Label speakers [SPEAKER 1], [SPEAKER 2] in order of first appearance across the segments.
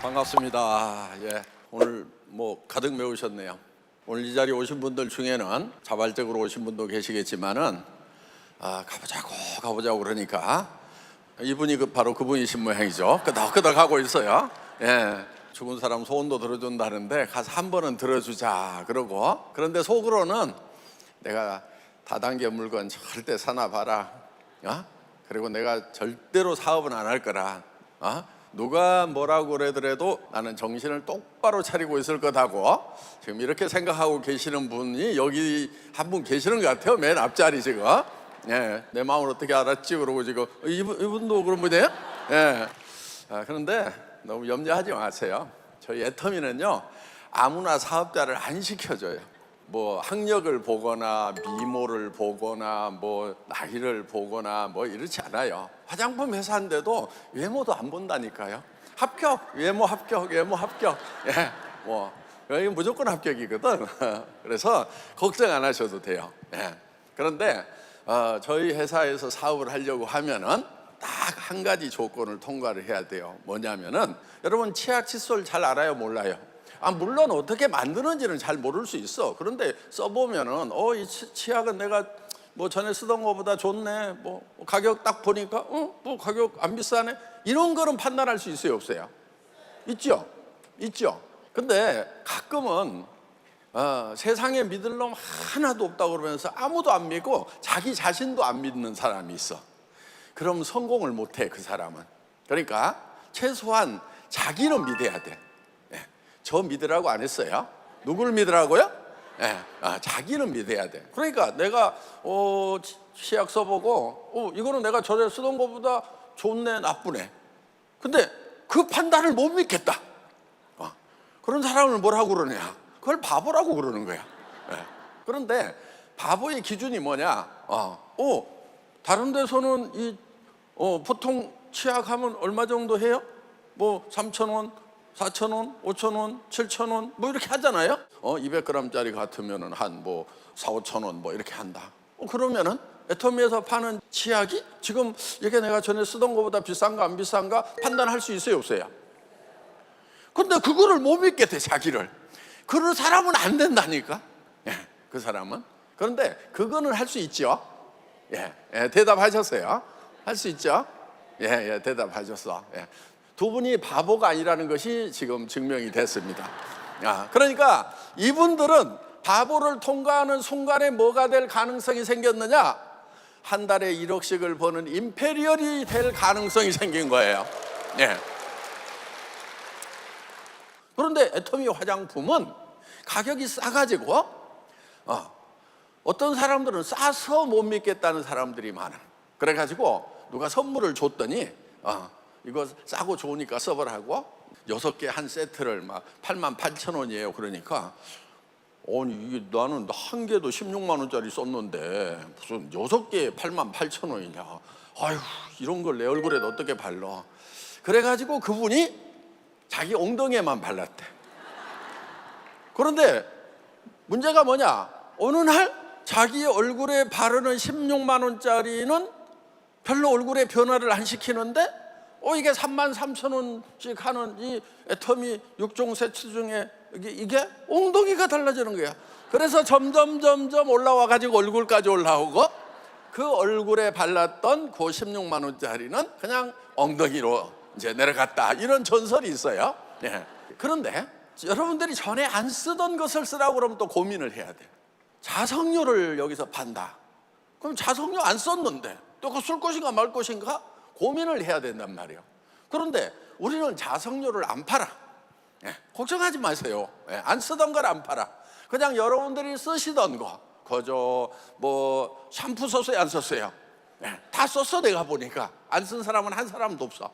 [SPEAKER 1] 반갑습니다. 예, 오늘 뭐 가득 메우셨네요. 오늘 이 자리에 오신 분들 중에는 자발적으로 오신 분도 계시겠지만은 아, 가보자고 가보자고 그러니까 이분이 그 바로 그분이신 모양이죠. 끄덕끄덕 하고 있어요. 예, 죽은 사람 소원도 들어준다는데 가서 한 번은 들어주자 그러고 그런데 속으로는 내가 다단계 물건 절대 사나 봐라. 어? 그리고 내가 절대로 사업은 안 할 거라. 어? 누가 뭐라고 그러더라도 나는 정신을 똑바로 차리고 있을 거다고 지금 이렇게 생각하고 계시는 분이 여기 한 분 계시는 것 같아요. 맨 앞자리 지금. 예, 내 마음을 어떻게 알았지? 그러고 지금 이분, 이분도 그런 분이에요? 예. 아, 그런데 너무 염려하지 마세요. 저희 애터미는요 아무나 사업자를 안 시켜줘요. 뭐 학력을 보거나 미모를 보거나 뭐 나이를 보거나 뭐 이렇지 않아요. 화장품 회사인데도 외모도 안 본다니까요. 합격, 외모 합격, 외모 합격. 예, 뭐 여기 무조건 합격이거든. 그래서 걱정 안 하셔도 돼요. 예. 그런데 어, 저희 회사에서 사업을 하려고 하면은 딱 한 가지 조건을 통과를 해야 돼요. 뭐냐면은 여러분 치약 칫솔 잘 알아요, 몰라요? 아 물론 어떻게 만드는지는 잘 모를 수 있어. 그런데 써보면은 어 이 치약은 내가 뭐 전에 쓰던 거보다 좋네. 뭐 가격 딱 보니까 어 뭐 가격 안 비싸네. 이런 거는 판단할 수 있어요, 없어요? 있죠, 있죠. 근데 가끔은 어, 세상에 믿을 놈 하나도 없다고 그러면서 아무도 안 믿고 자기 자신도 안 믿는 사람이 있어. 그럼 성공을 못해 그 사람은. 그러니까 최소한 자기는 믿어야 돼. 예. 저 믿으라고 안 했어요. 누굴 믿으라고요? 예. 아, 자기는 믿어야 돼. 그러니까 내가 어, 치- 치약 써보고 어, 이거는 내가 전에 쓰던 것보다 좋네 나쁘네. 근데 그 판단을 못 믿겠다. 어, 그런 사람을 뭐라고 그러냐? 그걸 바보라고 그러는 거야. 예. 그런데 바보의 기준이 뭐냐? 어, 어, 다른 데서는 이 어, 보통 치약하면 얼마 정도 해요? 뭐 3천 원, 4천 원, 5천 원, 7천 원, 뭐 이렇게 하잖아요. 어, 200g짜리 같으면은 한뭐 4, 5천 원 뭐 이렇게 한다. 어, 그러면은 애터미에서 파는 치약이 지금 이게 내가 전에 쓰던 것보다 비싼가 안 비싼가 판단할 수 있어요, 없어요? 근데 그거를 못 믿겠대 자기를 그런 사람은 안 된다니까 예, 그 사람은 그런데 그거는 할 수 있죠 예, 예, 대답하셨어요 할 수 있죠 예, 예, 대답하셨어 예. 두 분이 바보가 아니라는 것이 지금 증명이 됐습니다 아, 그러니까 이분들은 바보를 통과하는 순간에 뭐가 될 가능성이 생겼느냐 한 달에 1억씩을 버는 임페리얼이 될 가능성이 생긴 거예요 예. 그런데 애터미 화장품은 가격이 싸가지고 어, 어떤 사람들은 싸서 못 믿겠다는 사람들이 많아. 그래가지고 누가 선물을 줬더니 어, 이거 싸고 좋으니까 써보라고 여섯 개 한 세트를 막 8만 8천 원이에요. 그러니까 아니 이게 나는 한 개도 16만 원짜리 썼는데 무슨 여섯 개에 8만 8천 원이냐. 아휴 이런 걸 내 얼굴에 어떻게 발라. 그래가지고 그분이 자기 엉덩이에만 발랐대. 그런데 문제가 뭐냐? 어느 날 자기 얼굴에 바르는 16만 원짜리는 별로 얼굴에 변화를 안 시키는데 어 이게 3만 3천 원씩 하는 이 애터미 6종 세트 중에 이게, 이게 엉덩이가 달라지는 거야. 그래서 점점 점점 올라와 가지고 얼굴까지 올라오고 그 얼굴에 발랐던 그 16만 원짜리는 그냥 엉덩이로 이제 내려갔다 이런 전설이 있어요. 예. 그런데 여러분들이 전에 안 쓰던 것을 쓰라고 그러면 또 고민을 해야 돼. 자석료를 여기서 판다. 그럼 자석료 안 썼는데 또 그거 쓸 것인가 말 것인가 고민을 해야 된단 말이에요. 그런데 우리는 자석료를 안 팔아. 예, 걱정하지 마세요. 예, 안 쓰던 걸 안 팔아. 그냥 여러분들이 쓰시던 거, 그저 뭐 샴푸 썼어요, 안 썼어요? 예, 다 썼어 내가 보니까 안 쓴 사람은 한 사람도 없어.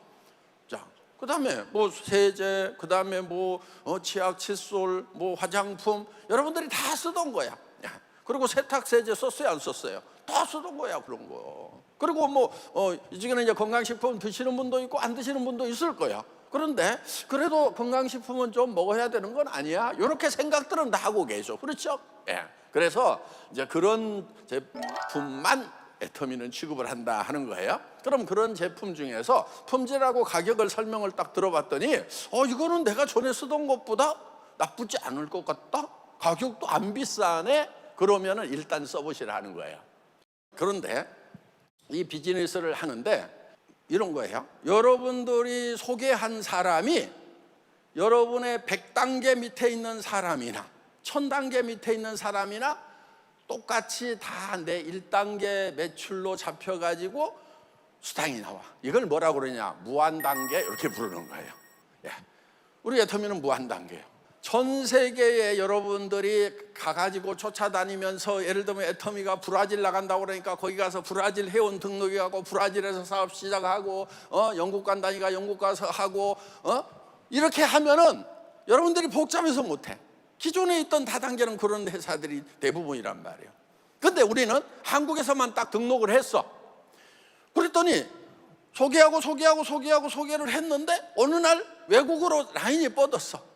[SPEAKER 1] 자, 그다음에 뭐 세제, 그다음에 뭐 어, 치약, 칫솔, 뭐 화장품 여러분들이 다 쓰던 거야. 야, 그리고 세탁 세제 썼어요, 안 썼어요? 다 쓰던 거야 그런 거. 그리고 뭐 어, 이 중에는 이제 건강식품 드시는 분도 있고 안 드시는 분도 있을 거야. 그런데 그래도 건강식품은 좀 먹어야 되는 건 아니야. 이렇게 생각들은 다 하고 계셔. 그렇죠? 예. 그래서 이제 그런 제품만 애터미는 취급을 한다 하는 거예요. 그럼 그런 제품 중에서 품질하고 가격을 설명을 딱 들어봤더니 어 이거는 내가 전에 쓰던 것보다 나쁘지 않을 것 같다. 가격도 안 비싸네. 그러면은 일단 써보시라는 거예요. 그런데 이 비즈니스를 하는데 이런 거예요. 여러분들이 소개한 사람이 여러분의 100단계 밑에 있는 사람이나 1000단계 밑에 있는 사람이나 똑같이 다 내 1단계 매출로 잡혀가지고 수당이 나와. 이걸 뭐라 그러냐? 무한단계 이렇게 부르는 거예요. 예. 우리 애터미는 무한단계예요. 전 세계에 여러분들이 가가지고 쫓아다니면서 예를 들면 애터미가 브라질 나간다고 그러니까 거기 가서 브라질 회원 등록이 하고 브라질에서 사업 시작하고 어 영국 간다니까 영국 가서 하고 어 이렇게 하면은 여러분들이 복잡해서 못해. 기존에 있던 다단계는 그런 회사들이 대부분이란 말이에요. 근데 우리는 한국에서만 딱 등록을 했어. 그랬더니 소개하고 소개하고 소개하고 소개를 했는데 어느 날 외국으로 라인이 뻗었어.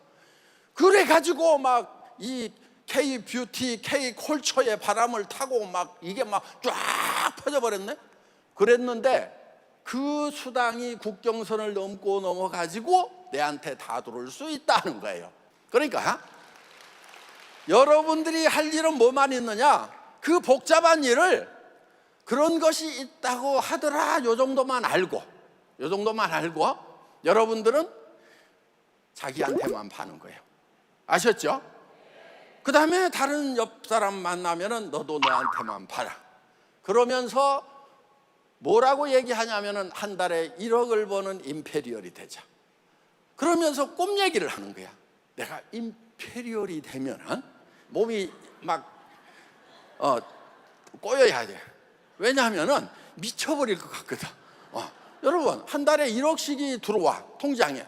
[SPEAKER 1] 그래 가지고 막 이 K 뷰티, K 콜처의 바람을 타고 막 이게 막 쫙 퍼져 버렸네. 그랬는데 그 수당이 국경선을 넘고 넘어 가지고 내한테 다 들어올 수 있다는 거예요. 그러니까 여러분들이 할 일은 뭐만 있느냐? 그 복잡한 일을 그런 것이 있다고 하더라. 요 정도만 알고, 요 정도만 알고 여러분들은 자기한테만 파는 거예요. 아셨죠? 그 다음에 다른 옆 사람 만나면은 너도 너한테만 팔아. 그러면서 뭐라고 얘기하냐면은 한 달에 1억을 버는 임페리얼이 되자. 그러면서 꿈 얘기를 하는 거야. 내가 임페리얼이 되면은 몸이 막 어, 꼬여야 돼. 왜냐하면은 미쳐버릴 것 같거든. 어. 여러분 한 달에 1억씩이 들어와 통장에.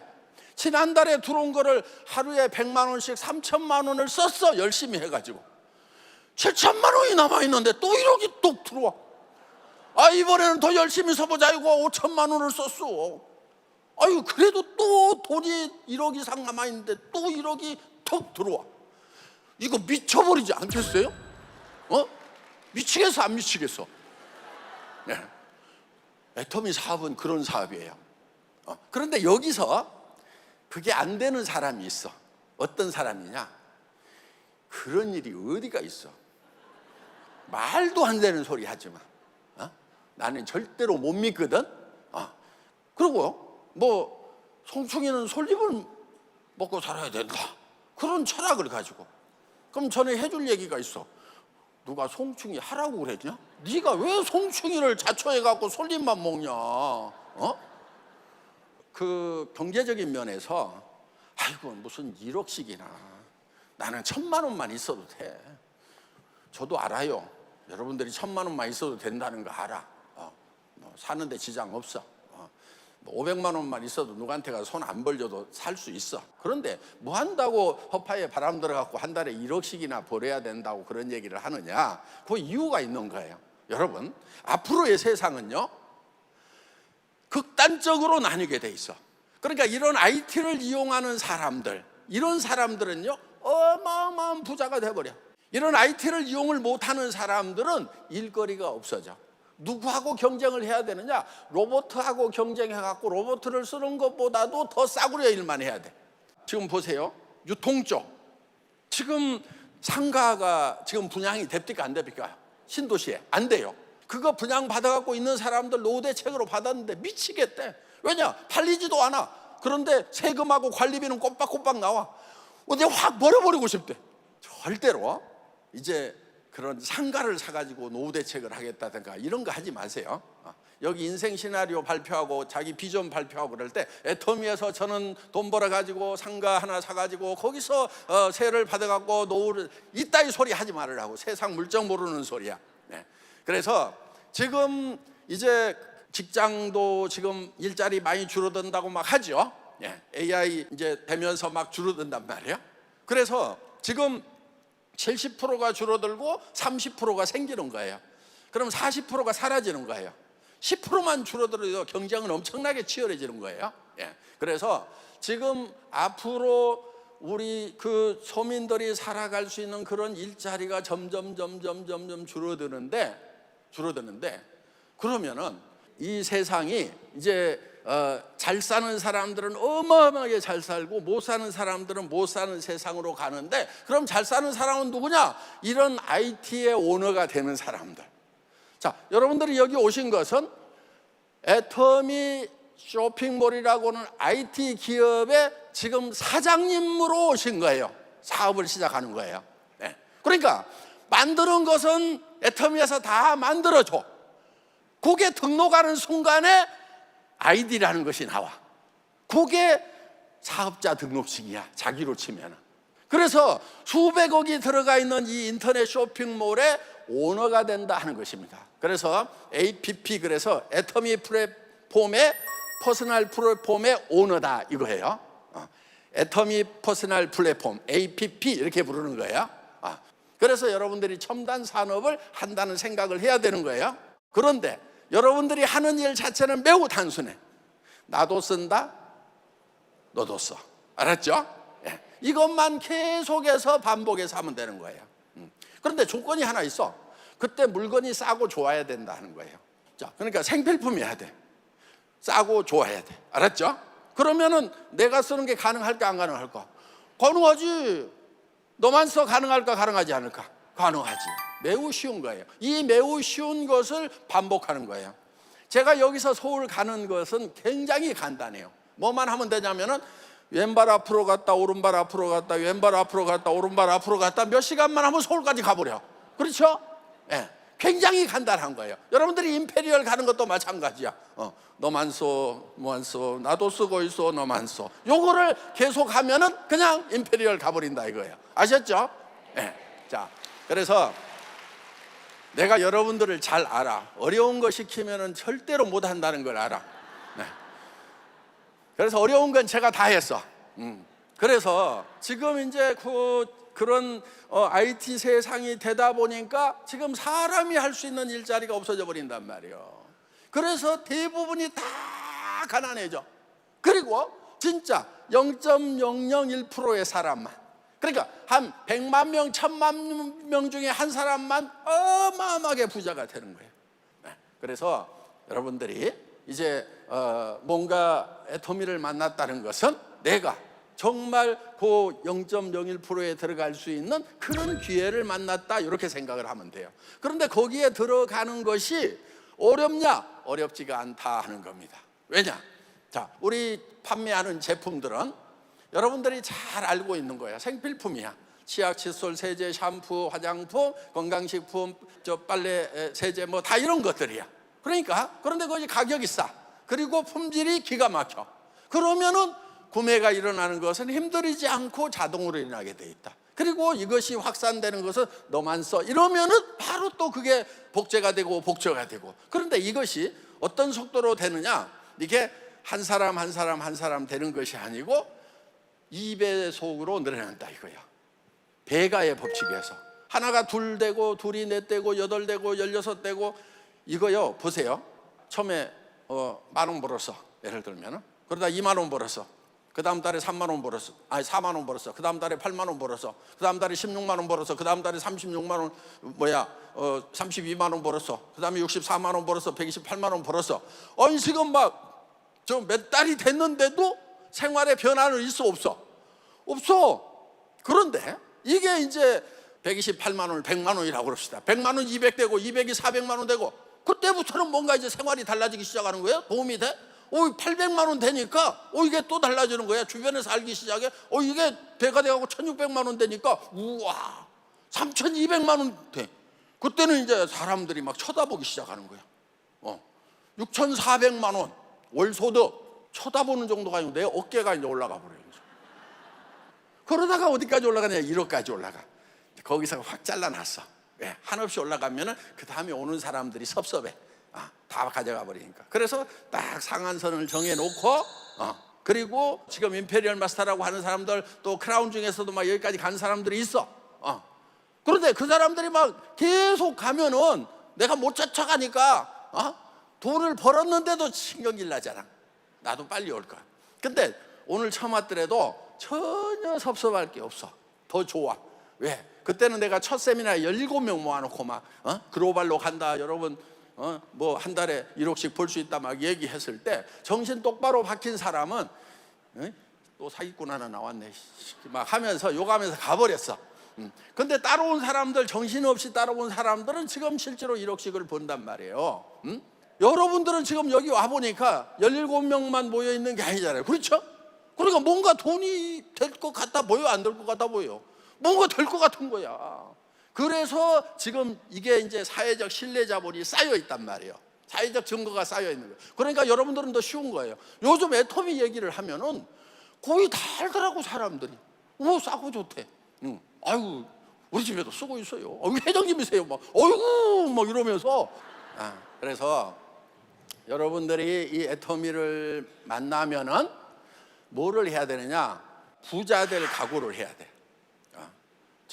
[SPEAKER 1] 지난달에 들어온 거를 하루에 100만 원씩 3천만 원을 썼어 열심히 해가지고 7천만 원이 남아있는데 또 1억이 또 들어와 아 이번에는 더 열심히 써보자 이거 5천만 원을 썼어 아유 그래도 또 돈이 1억 이상 남아있는데 또 1억이 턱 들어와 이거 미쳐버리지 않겠어요? 어? 미치겠어 안 미치겠어? 네. 애터미 사업은 그런 사업이에요 어, 그런데 여기서 그게 안 되는 사람이 있어. 어떤 사람이냐? 그런 일이 어디가 있어? 말도 안 되는 소리 하지 마. 어? 나는 절대로 못 믿거든. 어. 그리고 뭐 송충이는 솔잎을 먹고 살아야 된다. 그런 철학을 가지고. 그럼 전에 해줄 얘기가 있어. 누가 송충이 하라고 그랬냐? 네가 왜 송충이를 자초해 갖고 솔잎만 먹냐? 어? 그 경제적인 면에서 아이고 무슨 1억씩이나 나는 천만 원만 있어도 돼. 저도 알아요. 여러분들이 천만 원만 있어도 된다는 거 알아. 어, 뭐 사는데 지장 없어. 어, 뭐 500만 원만 있어도 누구한테가 손안 벌려도 살 수 있어. 그런데 뭐 한다고 허파에 바람 들어갖고 한 달에 1억씩이나 벌어야 된다고 그런 얘기를 하느냐? 그 이유가 있는 거예요. 여러분, 앞으로의 세상은요. 극단적으로 나뉘게 돼 있어. 그러니까 이런 IT를 이용하는 사람들, 이런 사람들은요, 어마어마한 부자가 돼버려. 이런 IT를 이용을 못하는 사람들은 일거리가 없어져. 누구하고 경쟁을 해야 되느냐? 로봇하고 경쟁해갖고 로봇을 쓰는 것보다도 더 싸구려 일만 해야 돼. 지금 보세요. 유통 쪽. 지금 상가가 지금 분양이 됩니까? 안 됩니까? 신도시에. 안 돼요. 그거 분양 받아갖고 있는 사람들 노후 대책으로 받았는데 미치겠대. 왜냐? 팔리지도 않아. 그런데 세금하고 관리비는 꼬박꼬박 나와. 근데 확 버려버리고 싶대. 절대로 이제 그런 상가를 사가지고 노후 대책을 하겠다든가 이런 거 하지 마세요. 어, 여기 인생 시나리오 발표하고 자기 비전 발표하고 그럴 때 애터미에서 저는 돈 벌어가지고 상가 하나 사가지고 거기서 어, 세를 받아갖고 노후를 이따위 소리 하지 말으라고 세상 물정 모르는 소리야. 네. 그래서 지금 이제 직장도 지금 일자리 많이 줄어든다고 막 하죠. 예, AI 이제 되면서 막 줄어든단 말이에요. 그래서 지금 70%가 줄어들고 30%가 생기는 거예요. 그럼 40%가 사라지는 거예요. 10%만 줄어들어도 경쟁은 엄청나게 치열해지는 거예요. 예. 그래서 지금 앞으로 우리 그 소민들이 살아갈 수 있는 그런 일자리가 점점 점점 점점 줄어드는데 줄어드는데 그러면은 이 세상이 이제 어, 잘 사는 사람들은 어마어마하게 잘 살고 못 사는 사람들은 못 사는 세상으로 가는데 그럼 잘 사는 사람은 누구냐? 이런 IT의 오너가 되는 사람들. 자, 여러분들이 여기 오신 것은 애터미 쇼핑몰이라고는 IT 기업의 지금 사장님으로 오신 거예요. 사업을 시작하는 거예요. 네. 그러니까 만드는 것은 애터미에서 다 만들어줘. 그게 등록하는 순간에 아이디라는 것이 나와. 그게 사업자 등록식이야. 자기로 치면은. 그래서 수백억이 들어가 있는 이 인터넷 쇼핑몰의 오너가 된다 하는 것입니다. 그래서 APP 그래서 애터미 플랫폼의 퍼스널 플랫폼의 오너다 이거예요. 어. 애터미 퍼스널 플랫폼 APP 이렇게 부르는 거예요. 아, 그래서 여러분들이 첨단 산업을 한다는 생각을 해야 되는 거예요. 그런데 여러분들이 하는 일 자체는 매우 단순해. 나도 쓴다, 너도 써. 알았죠? 예. 이것만 계속해서 반복해서 하면 되는 거예요. 음. 그런데 조건이 하나 있어. 그때 물건이 싸고 좋아야 된다 하는 거예요. 자, 그러니까 생필품이어야 돼. 싸고 좋아야 돼. 알았죠? 그러면은 내가 쓰는 게 가능할까 안 가능할까? 가능하지. 너만 써 가능할까 가능하지 않을까? 가능하지. 매우 쉬운 거예요. 이 매우 쉬운 것을 반복하는 거예요. 제가 여기서 서울 가는 것은 굉장히 간단해요. 뭐만 하면 되냐면은 왼발 앞으로 갔다 오른발 앞으로 갔다 왼발 앞으로 갔다 오른발 앞으로 갔다 몇 시간만 하면 서울까지 가버려. 그렇죠? 예. 굉장히 간단한 거예요. 여러분들이 임페리얼 가는 것도 마찬가지야. 어, 너만 써, 뭐안 써, 나도 쓰고 있어, 너만 써. 요거를 계속 하면은 그냥 임페리얼 가버린다 이거예요. 아셨죠? 예. 자, 그래서 내가 여러분들을 잘 알아. 어려운 거 시키면은 절대로 못 한다는 걸 알아. 네. 그래서 어려운 건 제가 다 했어. 음. 그래서 지금 이제 그 그런 어, IT 세상이 되다 보니까 지금 사람이 할 수 있는 일자리가 없어져 버린단 말이에요. 그래서 대부분이 다 가난해져. 그리고 진짜 0.001%의 사람만 그러니까 한 100만 명, 1000만 명 중에 한 사람만 어마어마하게 부자가 되는 거예요. 네. 그래서 여러분들이 이제 어, 뭔가 애토미를 만났다는 것은 내가 정말 그 0.01%에 들어갈 수 있는 그런 기회를 만났다 이렇게 생각을 하면 돼요. 그런데 거기에 들어가는 것이 어렵냐? 어렵지가 않다 하는 겁니다. 왜냐? 자, 우리 판매하는 제품들은 여러분들이 잘 알고 있는 거야. 생필품이야. 치약, 칫솔, 세제, 샴푸, 화장품, 건강식품, 저 빨래, 세제 뭐 다 이런 것들이야. 그러니까 그런데 거기 가격이 싸. 그리고 품질이 기가 막혀. 그러면은 구매가 일어나는 것은 힘들이지 않고 자동으로 일어나게 돼 있다. 그리고 이것이 확산되는 것은 너만 써. 이러면은 바로 또 그게 복제가 되고 복제가 되고. 그런데 이것이 어떤 속도로 되느냐? 이게 한 사람 한 사람 한 사람 되는 것이 아니고 2배속으로 늘어난다 이거야. 배가의 법칙에서 하나가 둘 되고 둘이 넷 되고 여덟 되고 열여섯 되고 이거요 보세요. 처음에 어, 만원 벌었어. 예를 들면은 그러다 2만 원 벌었어. 그 다음 달에 3만 원 벌었어. 아니 4만 원 벌었어. 그 다음 달에 8만 원 벌었어. 그 다음 달에 16만 원 벌었어. 그 다음 달에 36만 원 뭐야 어 32만 원 벌었어. 그 다음에 64만 원 벌었어. 128만 원 벌었어. 아니 지금 막저몇 달이 됐는데도 생활의 변화는 있어 없어? 없어. 그런데 이게 이제 128만 원을 100만 원이라고 그럽시다. 100만 원 200 되고 200이 400만 원 되고 그때부터는 뭔가 이제 생활이 달라지기 시작하는 거예요. 도움이 돼? 오, 800만 원 되니까 오 이게 또 달라지는 거야. 주변에 살기 시작해. 오 이게 배가 돼가고 1,600만 원 되니까 우와 3,200만 원 돼. 그때는 이제 사람들이 막 쳐다보기 시작하는 거야. 어, 6,400만 원 월 소득 쳐다보는 정도가 아니고 내 어깨가 이제 올라가 버려요. 그러다가 어디까지 올라가냐? 1억까지 올라가. 거기서 확 잘라놨어. 왜? 한없이 올라가면은 그 다음에 오는 사람들이 섭섭해. 아, 다 가져가 버리니까. 그래서 딱 상한선을 정해놓고, 어, 그리고 지금 임페리얼 마스터라고 하는 사람들 또 크라운 중에서도 막 여기까지 간 사람들이 있어. 어. 그런데 그 사람들이 막 계속 가면은 내가 못 쫓아가니까, 어? 돈을 벌었는데도 신경질 나잖아. 나도 빨리 올 거야. 근데 오늘 처음 왔더라도 전혀 섭섭할 게 없어. 더 좋아. 왜? 그때는 내가 첫 세미나 17명 모아놓고 막 어? 글로벌로 간다 여러분 어? 뭐 한 달에 1억씩 벌 수 있다 막 얘기했을 때 정신 똑바로 박힌 사람은 어? 또 사기꾼 하나 나왔네 막 하면서 욕하면서 가버렸어 음. 근데 따라온 사람들 정신없이 따라온 사람들은 지금 실제로 1억씩을 번단 말이에요 음? 여러분들은 지금 여기 와보니까 17명만 모여 있는 게 아니잖아요 그렇죠? 그러니까 뭔가 돈이 될 것 같아 보여 안 될 것 같아 보여 뭔가 될 것 같은 거야 그래서 지금 이게 이제 사회적 신뢰 자본이 쌓여 있단 말이에요. 사회적 증거가 쌓여 있는 거예요. 그러니까 여러분들은 더 쉬운 거예요. 요즘 애터미 얘기를 하면은 거의 다 알더라고 사람들이. 오 싸고 좋대. 응. 아이고 우리 집에도 쓰고 있어요. 어, 회장님이세요. 막 어이구 막 이러면서. 아, 그래서 여러분들이 이 애터미를 만나면은 뭐를 해야 되느냐? 부자 될 각오를 해야 돼.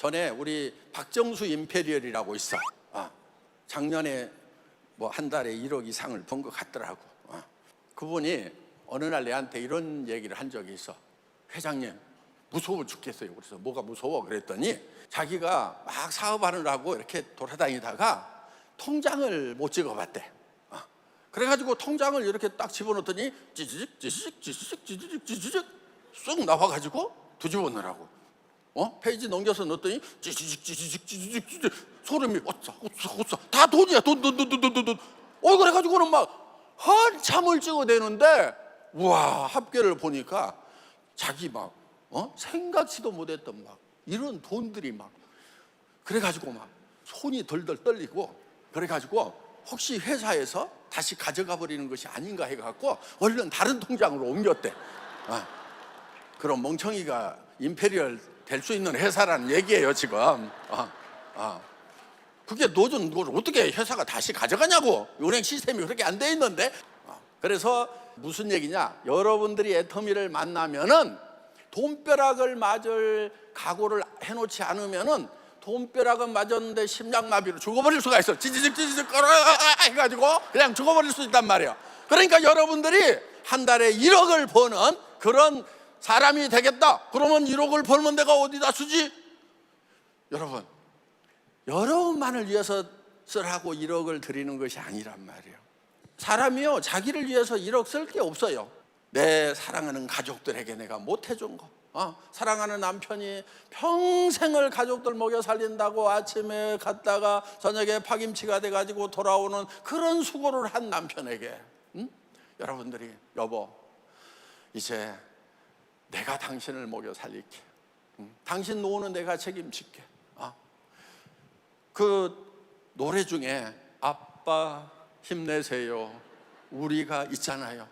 [SPEAKER 1] 아, 전에 우리 박정수 임페리얼이라고 있어. 아, 작년에 뭐 한 달에 1억 이상을 번 것 같더라고. 아, 그분이 어느 날 내한테 이런 얘기를 한 적이 있어. 회장님, 무서워 죽겠어요. 그래서 뭐가 무서워? 그랬더니 자기가 막 사업하느라고 이렇게 돌아다니다가 통장을 못 찍어봤대. 아, 그래가지고 통장을 이렇게 딱 집어넣더니 찌지직 찌지직 찌지직 찌지직 찌지직 쑥 나와가지고 뒤집어 넣으라고 어? 페이지 넘겨서 넣었더니 찌지직 소름이 어싸 어싸 어싸 다 돈이야 돈 돈 돈 돈 돈돈 어 그래가지고는 막 한참을 찍어대는데 우와 합계를 보니까 자기 막 어? 생각지도 못했던 막 이런 돈들이 막 그래가지고 막 손이 덜덜 떨리고 그래가지고 혹시 회사에서 다시 가져가 버리는 것이 아닌가 해갖고 얼른 다른 통장으로 옮겼대. 아, 그럼 멍청이가 임페리얼 될 수 있는 회사라는 얘기예요 지금. 아, 아. 그게 노준 어떻게 회사가 다시 가져가냐고 은행 시스템이 그렇게 안 돼 있는데. 아, 그래서 무슨 얘기냐? 여러분들이 애터미를 만나면은 돈벼락을 맞을 각오를 해놓지 않으면은 돈벼락은 맞았는데 심장마비로 죽어버릴 수가 있어. 지지직 지지직 끌어 해가지고 그냥 죽어버릴 수 있단 말이야. 그러니까 여러분들이 한 달에 1억을 버는 그런 사람이 되겠다. 그러면 1억을 벌면 내가 어디다 쓰지? 여러분, 여러분만을 위해서 쓰라고 1억을 드리는 것이 아니란 말이에요. 사람이요, 자기를 위해서 1억 쓸 게 없어요. 내 사랑하는 가족들에게 내가 못 해준 거. 어? 사랑하는 남편이 평생을 가족들 먹여 살린다고 아침에 갔다가 저녁에 파김치가 돼가지고 돌아오는 그런 수고를 한 남편에게 응? 여러분들이 여보 이제 내가 당신을 먹여 살릴게 응? 당신 노후는 내가 책임질게 어? 그 노래 중에 아빠 힘내세요 우리가 있잖아요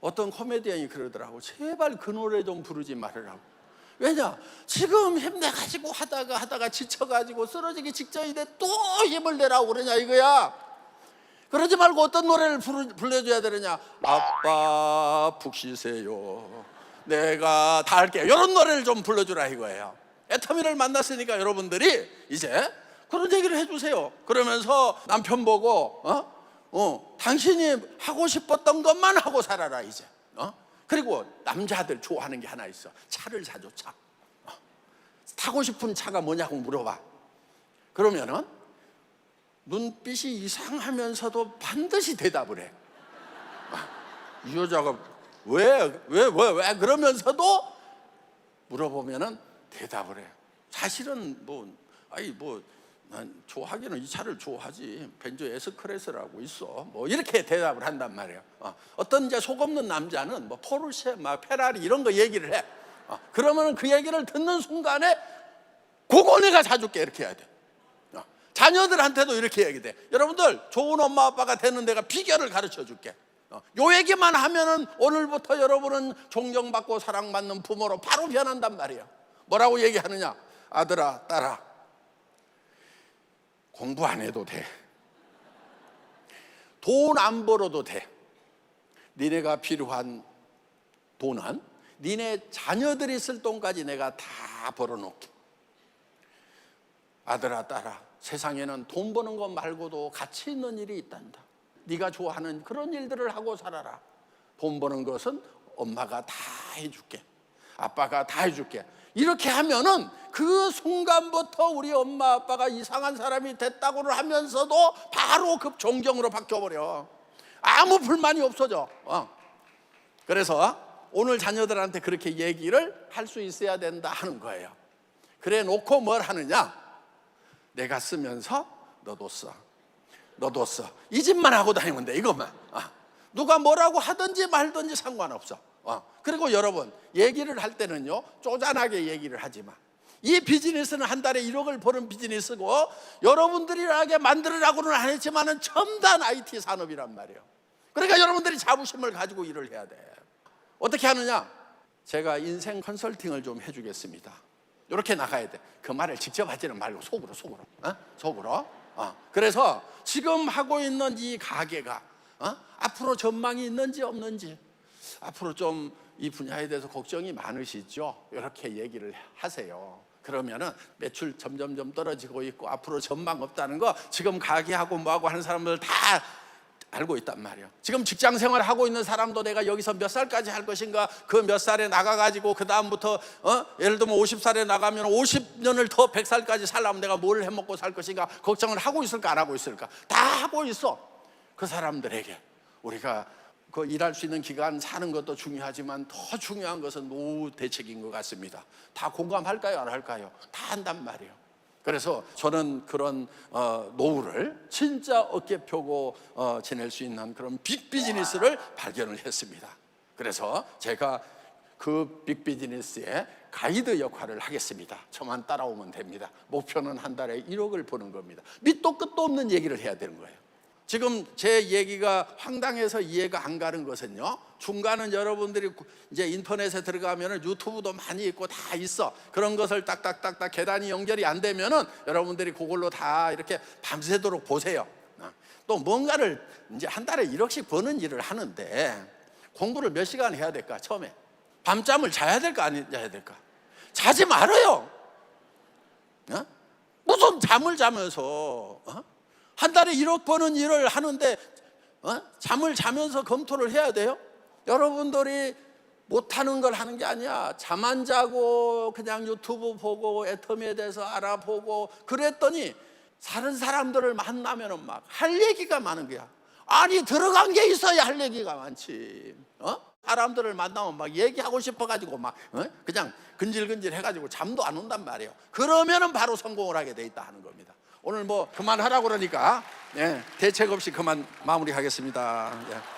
[SPEAKER 1] 어떤 코미디언이 그러더라고. 제발 그 노래 좀 부르지 말으라고. 왜냐? 지금 힘내가지고 하다가 하다가 지쳐가지고 쓰러지기 직전인데 또 힘을 내라고 그러냐 이거야. 그러지 말고 어떤 노래를 부르, 불러줘야 되느냐? 아빠 푹 쉬세요. 내가 다 할게. 이런 노래를 좀 불러주라 이거예요. 애터미를 만났으니까 여러분들이 이제 그런 얘기를 해주세요. 그러면서 남편 보고 어? 어, 당신이 하고 싶었던 것만 하고 살아라 이제. 어? 그리고 남자들 좋아하는 게 하나 있어. 차를 사줘 차. 어. 타고 싶은 차가 뭐냐고 물어봐. 그러면은 눈빛이 이상하면서도 반드시 대답을 해. 아, 이 여자가 왜 왜 왜 왜 그러면서도 물어보면은 대답을 해. 사실은 뭐 아이 뭐난 좋아하기는 이 차를 좋아하지. 벤조 에스크레스라고 있어. 뭐 이렇게 대답을 한단 말이에요. 어, 떤 이제 속 없는 남자는 뭐 포르쉐 막 페라리 이런 거 얘기를 해. 어, 그러면 그 얘기를 듣는 순간에 그거 내가 사줄게. 이렇게 해야 돼. 어, 자녀들한테도 이렇게 얘기 돼. 여러분들 좋은 엄마 아빠가 되는 내가 비결을 가르쳐 줄게. 어, 요 얘기만 하면은 오늘부터 여러분은 존경받고 사랑받는 부모로 바로 변한단 말이에요 뭐라고 얘기하느냐 아들아 딸아 공부 안 해도 돼. 돈 안 벌어도 돼. 니네가 필요한 돈은 니네 자녀들이 쓸 돈까지 내가 다 벌어놓게. 아들아 딸아 세상에는 돈 버는 것 말고도 가치 있는 일이 있단다. 네가 좋아하는 그런 일들을 하고 살아라. 돈 버는 것은 엄마가 다 해줄게. 아빠가 다 해줄게. 이렇게 하면은 그그 순간부터 우리 엄마 아빠가 이상한 사람이 됐다고를 하면서도 바로 급 존경으로 바뀌어버려. 아무 불만이 없어져. 어. 그래서 오늘 자녀들한테 그렇게 얘기를 할 수 있어야 된다 하는 거예요. 그래 놓고 뭘 하느냐? 내가 쓰면서 너도 써. 써. 이 짓만 하고 다니면 돼. 이것만. 아, 누가 뭐라고 하든지 말든지 상관없어. 어. 그리고 여러분 얘기를 할 때는요 쪼잔하게 얘기를 하지 마. 이 비즈니스는 한 달에 1억을 버는 비즈니스고 여러분들이라게 만들으라고는 안 했지만은 첨단 IT 산업이란 말이에요. 그러니까 여러분들이 자부심을 가지고 일을 해야 돼. 어떻게 하느냐? 제가 인생 컨설팅을 좀 해주겠습니다. 이렇게 나가야 돼. 그 말을 직접 하지는 말고 속으로 속으로, 어? 속으로. 어. 그래서 지금 하고 있는 이 가게가 어? 앞으로 전망이 있는지 없는지 앞으로 좀 이 분야에 대해서 걱정이 많으시죠? 이렇게 얘기를 하세요. 그러면은 매출 점점점 떨어지고 있고 앞으로 전망 없다는 거 지금 가게하고 뭐하고 하는 사람들 다 알고 있단 말이에요. 지금 직장 생활 하고 있는 사람도 내가 여기서 몇 살까지 할 것인가 그 몇 살에 나가가지고 그 다음부터 어? 예를 들면 50살에 나가면 50년을 더 100살까지 살려면 내가 뭘 해먹고 살 것인가 걱정을 하고 있을까 안 하고 있을까 다 하고 있어. 그 사람들에게 우리가 그 일할 수 있는 기간 사는 것도 중요하지만 더 중요한 것은 노후 대책인 것 같습니다. 다 공감할까요? 안 할까요? 다 한단 말이에요. 그래서 저는 그런 어, 노후를 진짜 어깨 펴고 어, 지낼 수 있는 그런 빅 비즈니스를 발견을 했습니다. 그래서 제가 그 빅 비즈니스의 가이드 역할을 하겠습니다. 저만 따라오면 됩니다. 목표는 한 달에 1억을 버는 겁니다. 밑도 끝도 없는 얘기를 해야 되는 거예요. 지금 제 얘기가 황당해서 이해가 안 가는 것은요. 중간은 여러분들이 이제 인터넷에 들어가면은 유튜브도 많이 있고 다 있어. 그런 것을 딱딱딱딱 계단이 연결이 안 되면은 여러분들이 그걸로 다 이렇게 밤새도록 보세요. 어. 또 뭔가를 이제 한 달에 1억씩 버는 일을 하는데 공부를 몇 시간 해야 될까? 처음에 밤잠을 자야 될까 안 자야 될까? 자지 말아요. 어? 무슨 잠을 자면서 어? 한 달에 1억 버는 일을 하는데 어? 잠을 자면서 검토를 해야 돼요? 여러분들이 못하는 걸 하는 게 아니야. 잠 안 자고 그냥 유튜브 보고 애터미에 대해서 알아보고 그랬더니 다른 사람들을 만나면은 막할 얘기가 많은 거야. 아니 들어간 게 있어야 할 얘기가 많지. 어? 사람들을 만나면 막 얘기하고 싶어가지고 막 어? 그냥 근질근질 해가지고 잠도 안 온단 말이에요. 그러면은 바로 성공을 하게 돼 있다 하는 겁니다. 오늘 뭐 그만하라고 그러니까 예, 대책 없이 그만 마무리하겠습니다. 예.